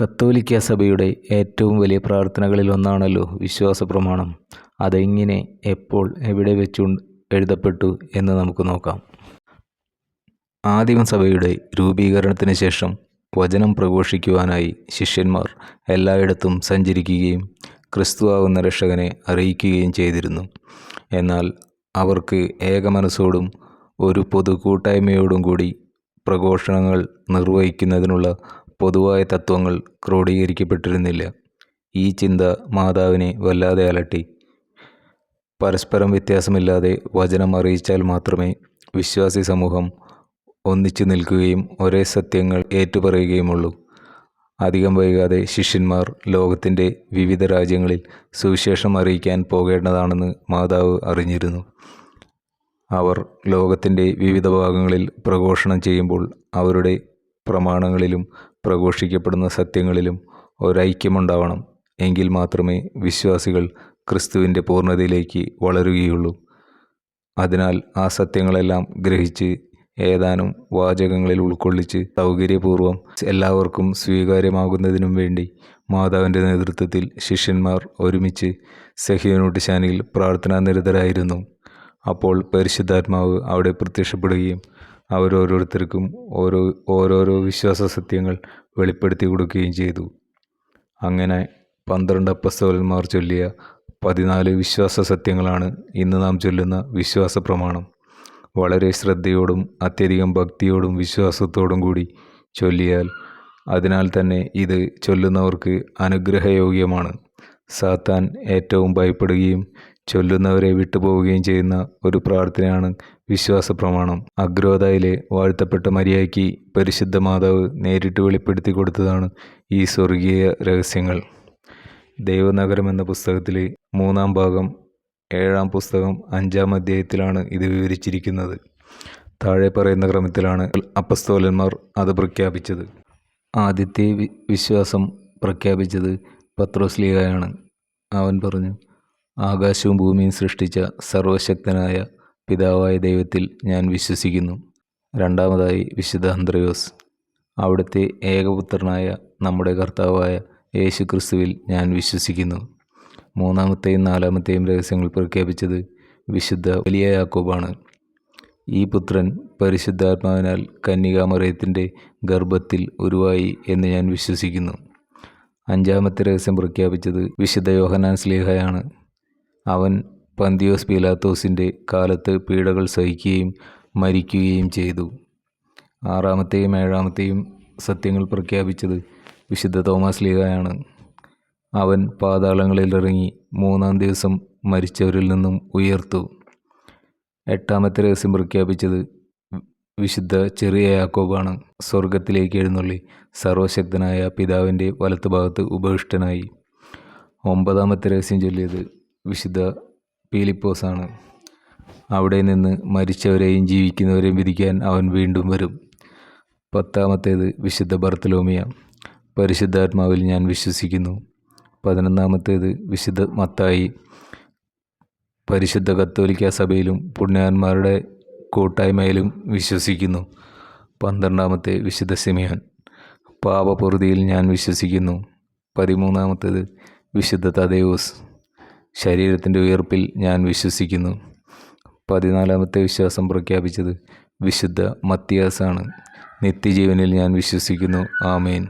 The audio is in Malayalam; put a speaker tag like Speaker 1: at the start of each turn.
Speaker 1: കത്തോലിക്ക സഭയുടെ ഏറ്റവും വലിയ പ്രാർത്ഥനകളിൽ ഒന്നാണല്ലോ വിശ്വാസ പ്രമാണം അതെങ്ങനെ എപ്പോൾ എവിടെ വെച്ചു എഴുതപ്പെട്ടു എന്ന് നമുക്ക് നോക്കാം. ആദിമ സഭയുടെ രൂപീകരണത്തിന് ശേഷം വചനം പ്രഘോഷിക്കുവാനായി ശിഷ്യന്മാർ എല്ലായിടത്തും സഞ്ചരിക്കുകയും ക്രിസ്തുവാകുന്ന രക്ഷകനെ അറിയിക്കുകയും ചെയ്തിരുന്നു. എന്നാൽ അവർക്ക് ഏകമനസ്സോടും ഒരു പൊതു കൂട്ടായ്മയോടും കൂടി പ്രഘോഷണങ്ങൾ നിർവഹിക്കുന്നതിനുള്ള പൊതുവായ തത്വങ്ങൾ ക്രോഡീകരിക്കപ്പെട്ടിരുന്നില്ല. ഈ ചിന്ത മാതാവിനെ വല്ലാതെ അലട്ടി. പരസ്പരം വ്യത്യാസമില്ലാതെ വചനം അറിയിച്ചാൽ മാത്രമേ വിശ്വാസി സമൂഹം ഒന്നിച്ചു നിൽക്കുകയും ഒരേ സത്യങ്ങൾ ഏറ്റുപറയുകയുമുള്ളൂ. അധികം വൈകാതെ ശിഷ്യന്മാർ ലോകത്തിന്റെ വിവിധ രാജ്യങ്ങളിൽ സുവിശേഷം അറിയിക്കാൻ പോകേണ്ടതാണെന്ന് മാതാവ് അറിഞ്ഞിരുന്നു. അവർ ലോകത്തിന്റെ വിവിധ ഭാഗങ്ങളിൽ പ്രഘോഷണം ചെയ്യുമ്പോൾ അവരുടെ പ്രമാണങ്ങളിലും പ്രഘോഷിക്കപ്പെടുന്ന സത്യങ്ങളിലും ഒരൈക്യമുണ്ടാവണം. എങ്കിൽ മാത്രമേ വിശ്വാസികൾ ക്രിസ്തുവിന്റെ പൂർണതയിലേക്ക് വളരുകയുള്ളൂ. അതിനാൽ ആ സത്യങ്ങളെല്ലാം ഗ്രഹിച്ച് ഏതാനും വാചകങ്ങളിൽ ഉൾക്കൊള്ളിച്ച് സൗകര്യപൂർവം എല്ലാവർക്കും സ്വീകാര്യമാകുന്നതിനും വേണ്ടി മാതാവിന്റെ നേതൃത്വത്തിൽ ശിഷ്യന്മാർ ഒരുമിച്ച് സഹിയനൂട്ടിശാനിയിൽ പ്രാർത്ഥനാ നിരതരായിരുന്നു അപ്പോൾ പരിശുദ്ധാത്മാവ് അവിടെ പ്രത്യക്ഷപ്പെടുകയും അവരോരോരുത്തർക്കും ഓരോ ഓരോരോ വിശ്വാസ സത്യങ്ങൾ വെളിപ്പെടുത്തി കൊടുക്കുകയും ചെയ്തു. അങ്ങനെ പന്ത്രണ്ട് അപ്പസ്തോലന്മാർ ചൊല്ലിയ പതിനാല് വിശ്വാസ സത്യങ്ങളാണ് ഇന്ന് നാം ചൊല്ലുന്ന വിശ്വാസ പ്രമാണം. വളരെ ശ്രദ്ധയോടും അത്യധികം ഭക്തിയോടും വിശ്വാസത്തോടും കൂടി ചൊല്ലിയാൽ അതിനാൽ തന്നെ ഇത് ചൊല്ലുന്നവർക്ക് അനുഗ്രഹയോഗ്യമാണ്. സാത്താൻ ഏറ്റവും ഭയപ്പെടുകയും ചൊല്ലുന്നവരെ വിട്ടുപോവുകയും ചെയ്യുന്ന ഒരു പ്രാർത്ഥനയാണ് വിശ്വാസ പ്രമാണം അഗ്രോദയിലെ വാഴ്ത്തപ്പെട്ട മരിയായ്ക്ക് പരിശുദ്ധ മാതാവ് നേരിട്ട് വെളിപ്പെടുത്തി കൊടുത്തതാണ് ഈ സ്വർഗീയ രഹസ്യങ്ങൾ. ദൈവനഗരം എന്ന പുസ്തകത്തിലെ മൂന്നാം ഭാഗം ഏഴാം പുസ്തകം അഞ്ചാം അധ്യായത്തിലാണ് ഇത് വിവരിച്ചിരിക്കുന്നത്. താഴെ പറയുന്ന ക്രമത്തിലാണ് അപ്പസ്തോലന്മാർ അത് പ്രഖ്യാപിച്ചത്. ആദ്യത്തെ വിശ്വാസം പ്രഖ്യാപിച്ചത് പത്രോസ്ലിയായാണ് അവൻ പറഞ്ഞു ആകാശവും ഭൂമിയും സൃഷ്ടിച്ച സർവശക്തനായ പിതാവായ ദൈവത്തിൽ ഞാൻ വിശ്വസിക്കുന്നു. രണ്ടാമതായി വിശുദ്ധ അന്ത്രയോസ്. അവിടുത്തെ ഏകപുത്രനായ നമ്മുടെ കർത്താവായ യേശു ക്രിസ്തുവിൽ ഞാൻ വിശ്വസിക്കുന്നു. മൂന്നാമത്തെയും നാലാമത്തെയും രഹസ്യങ്ങൾ പ്രഖ്യാപിച്ചത് വിശുദ്ധ വലിയ യാക്കോബാണ്. ഈ പുത്രൻ പരിശുദ്ധാത്മാവിനാൽ കന്യകാമറയത്തിന്റെ ഗർഭത്തിൽ ഉരുവായി എന്ന് ഞാൻ വിശ്വസിക്കുന്നു. അഞ്ചാമത്തെ രഹസ്യം പ്രഖ്യാപിച്ചത് വിശുദ്ധ യോഹനാൻ സ്ലീഹയാണ്. അവൻ പന്തിയോസ് പീലാത്തോസിന്റെ കാലത്ത് പീഡകൾ സഹിക്കുകയും മരിക്കുകയും ചെയ്തു. ആറാമത്തെയും ഏഴാമത്തെയും സത്യങ്ങൾ പ്രഖ്യാപിച്ചത് വിശുദ്ധ തോമസ് ലീഗയാണ്. അവൻ പാതാളങ്ങളിൽ ഇറങ്ങി മൂന്നാം ദിവസം മരിച്ചവരിൽ നിന്നും ഉയർത്തു. എട്ടാമത്തെ രഹസ്യം പ്രഖ്യാപിച്ചത് വിശുദ്ധ ചെറിയ യാക്കോബാണ്. സ്വർഗത്തിലേക്ക് എഴുന്നള്ളി സർവശക്തനായ പിതാവിന്റെ വലത്തുഭാഗത്ത് ഉപവിഷ്ടനായി ഒമ്പതാമത്തെ രഹസ്യം ചൊല്ലിയത് വിശുദ്ധ പീലിപ്പോസാണ്. അവിടെ നിന്ന് മരിച്ചവരെയും ജീവിക്കുന്നവരെയും വിധിക്കാൻ അവൻ വീണ്ടും വരും. പത്താമത്തേത് വിശുദ്ധ ബർത്തലോമിയ. പരിശുദ്ധാത്മാവിൽ ഞാൻ വിശ്വസിക്കുന്നു. പതിനൊന്നാമത്തേത് വിശുദ്ധ മത്തായി. പരിശുദ്ധ കത്തോലിക്ക സഭയിലും പുണ്യാന്മാരുടെ കൂട്ടായ്മയിലും വിശ്വസിക്കുന്നു. പന്ത്രണ്ടാമത്തെ വിശുദ്ധ സിമിയോൻ. പാപപൂർതിയിൽ ഞാൻ വിശ്വസിക്കുന്നു. പതിമൂന്നാമത്തേത് വിശുദ്ധ തദേവൂസ്. ശരീരത്തിന്റെ ഉയർപ്പിൽ ഞാൻ വിശ്വസിക്കുന്നു. പതിനാലാമത്തെ വിശ്വാസം പ്രഖ്യാപിച്ചത് വിശുദ്ധ മത്തിയാസാണ്. നിത്യജീവനിൽ ഞാൻ വിശ്വസിക്കുന്നു. ആമേൻ.